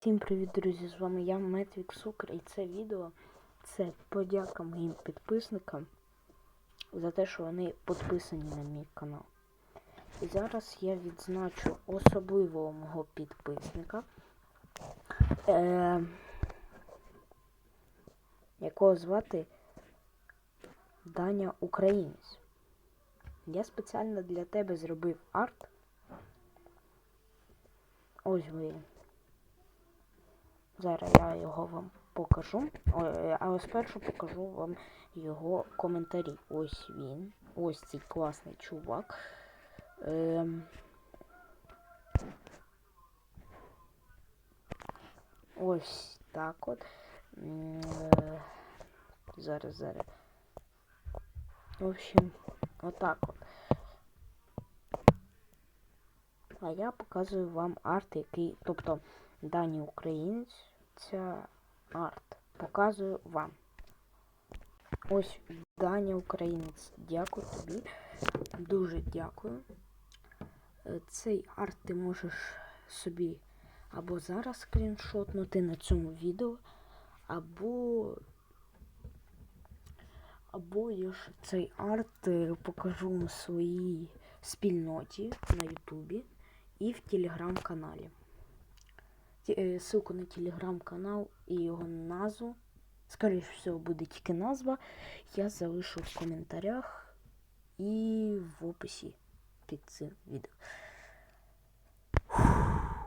Всім привіт, друзі! З вами я, Метвік Сукр, і це відео це подяка моїм підписникам за те, що вони підписані на мій канал. І зараз я відзначу особливого мого підписника, е- якого звати Даня Українець. Я спеціально для тебе зробив арт. Ось ви. Зараз я його вам покажу. Ой, Але спершу покажу вам його коментарі. Ось він. Ось цей класний чувак. Ем... Ось так от. Е, Зараз, зараз. В общем, отак от. А я показую вам арт, який, тобто Дані Українець, ця арт. Показую вам. Ось Даня Українець. Дякую тобі. Дуже дякую. Е, Цей арт ти можеш собі або зараз скріншотнути на цьому відео, або або я ж цей арт е, покажу на своїй спільноті на Ютубі і в телеграм-каналі. Е, Ссылку на телеграм-канал і його назву. Скоріше всього, буде тільки назва. Я залишу в коментарях і в описі під цим відео.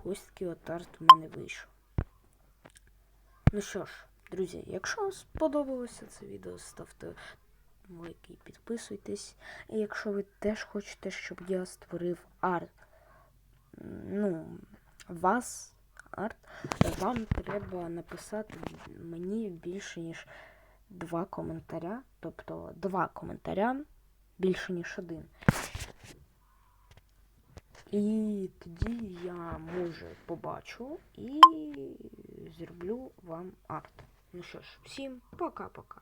Ось такий от арт у мене вийшов. Ну що ж, друзі, якщо вам сподобалося це відео, ставте лайки і підписуйтесь. І якщо ви теж хочете, щоб я створив арт, ну, вас арт, вам треба написати мені більше, ніж два коментаря. Тобто два коментаря більше, ніж один. І тоді я може побачу і зроблю вам арт. Ну що ж, всім пока-пока.